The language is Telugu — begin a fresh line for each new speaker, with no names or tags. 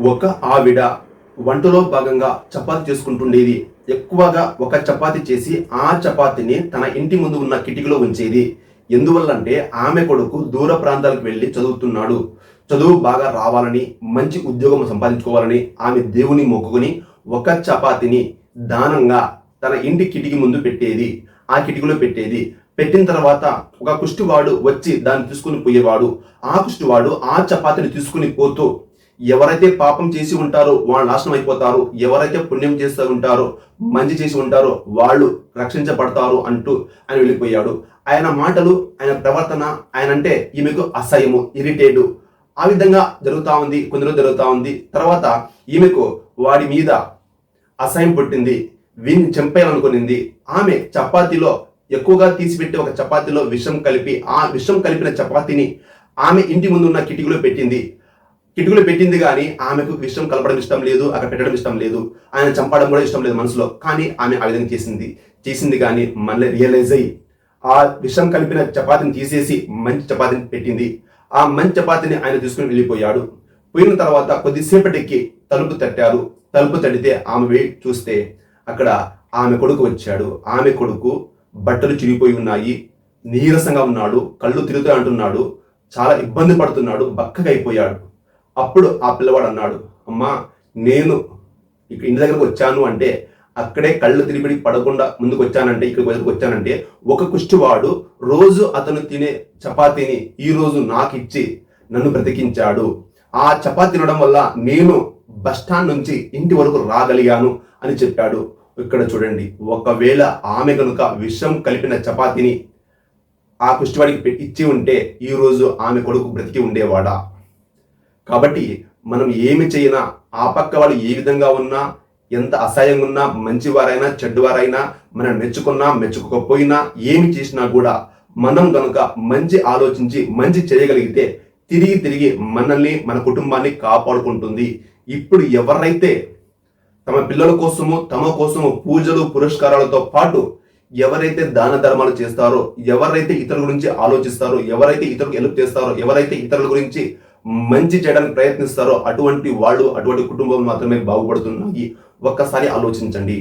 ఒక ఆవిడ వంటలో భాగంగా చపాతి చేసుకుంటుండేది. ఎక్కువగా ఒక చపాతి చేసి ఆ చపాతిని తన ఇంటి ముందు ఉన్న కిటికీలో ఉంచేది. ఎందువల్లంటే ఆమె కొడుకు దూర ప్రాంతాలకు వెళ్ళి చదువుతున్నాడు. చదువు బాగా రావాలని మంచి ఉద్యోగం సంపాదించుకోవాలని ఆమె దేవుని మొక్కుకుని ఒక చపాతిని దానంగా తన ఇంటి కిటికీ ముందు పెట్టేది. ఆ కిటికీలో పెట్టేది. పెట్టిన తర్వాత ఒక కుష్టివాడు వచ్చి దాన్ని తీసుకుని పోయేవాడు. ఆ కుష్టివాడు ఆ చపాతిని తీసుకుని పోతూ ఎవరైతే పాపం చేసి ఉంటారో వాళ్ళు నాశనం అయిపోతారు ఎవరైతే పుణ్యం చేస్తూ ఉంటారో మంచి చేసి ఉంటారో వాళ్ళు రక్షించబడతారు అంటూ ఆయన వెళ్ళిపోయాడు. ఆయన మాటలు ఆయన ప్రవర్తన ఆయన అంటే ఈమెకు అసహ్యము ఇరిటేటు. ఆ విధంగా జరుగుతూ ఉంది కొందరు జరుగుతూ ఉంది. తర్వాత ఈమెకు వాడి మీద అసహ్యం పుట్టింది వీన్ని చంపేయాలనుకునింది. ఆమె చపాతీలో ఎక్కువగా తీసిపెట్టి ఒక చపాతీలో విషం కలిపి ఆ విషం కలిపిన చపాతీని ఆమె ఇంటి ముందున్న కిటికీలో పెట్టింది. కిటుకులు పెట్టింది కానీ ఆమెకు విషం కలపడం ఇష్టం లేదు అక్కడ పెట్టడం ఇష్టం లేదు. ఆయన చంపడం కూడా ఇష్టం లేదు మనసులో. కానీ ఆమె ఆ విధంగా చేసింది. చేసింది కానీ మళ్ళీ రియలైజ్ అయ్యి ఆ విషం కలిపిన చపాతీని తీసేసి మంచి చపాతీని పెట్టింది. ఆ మంచి చపాతీని ఆయన తీసుకుని వెళ్ళిపోయాడు. పోయిన తర్వాత కొద్దిసేపటికి తలుపు తట్టారు. తలుపు తడితే ఆమె వెళ్ళి చూస్తే అక్కడ ఆమె కొడుకు వచ్చాడు. ఆమె కొడుకు బట్టలు చిరిగిపోయి ఉన్నాయి. నీరసంగా ఉన్నాడు. కళ్ళు తిరుగుతూ అంటున్నాడు. చాలా ఇబ్బంది పడుతున్నాడు. బక్కగా అయిపోయాడు. అప్పుడు ఆ పిల్లవాడు అన్నాడు అమ్మా నేను ఇక్కడ ఇంటి దగ్గరకు వచ్చాను అంటే అక్కడే కళ్ళు తిరిగి పడకుండా ముందుకు వచ్చానంటే ఇక్కడికి వద్దకు వచ్చానంటే ఒక కుష్టివాడు రోజు అతను తినే చపాతీని ఈ రోజు నాకు ఇచ్చి నన్ను బ్రతికించాడు. ఆ చపాతీ తినడం వల్ల నేను బస్ స్టాండ్ నుంచి ఇంటి వరకు రాగలిగాను అని చెప్పాడు. ఇక్కడ చూడండి ఒకవేళ ఆమె కనుక విషం కలిపిన చపాతీని ఆ కుష్టివాడికి ఇచ్చి ఉంటే ఈ రోజు ఆమె కొడుకు బ్రతికి ఉండేవాడా? కాబట్టి మనం ఏమి చేయినా? ఆ పక్క వాళ్ళు ఏ విధంగా ఉన్నా ఎంత అసహ్యంగా ఉన్నా మంచివారైనా చెడ్డవారైనా మనం మెచ్చుకున్నా మెచ్చుకోకపోయినా ఏమి చేసినా కూడా మనం కనుక మంచి ఆలోచించి మంచి చేయగలిగితే తిరిగి తిరిగి మనల్ని మన కుటుంబాన్ని కాపాడుకుంటుంది. ఇప్పుడు ఎవరైతే తమ పిల్లల కోసము తమ కోసము పూజలు పురస్కారాలతో పాటు ఎవరైతే దాన ధర్మాలు చేస్తారో ఎవరైతే ఇతరుల గురించి ఆలోచిస్తారో ఎవరైతే ఇతరులకు హెల్ప్ చేస్తారో ఎవరైతే ఇతరుల గురించి మంచి చేయడానికి ప్రయత్నిస్తారో అటువంటి వాళ్ళు అటువంటి కుటుంబం మాత్రమే బాగుపడుతున్నాయి ఒక్కసారి ఆలోచించండి.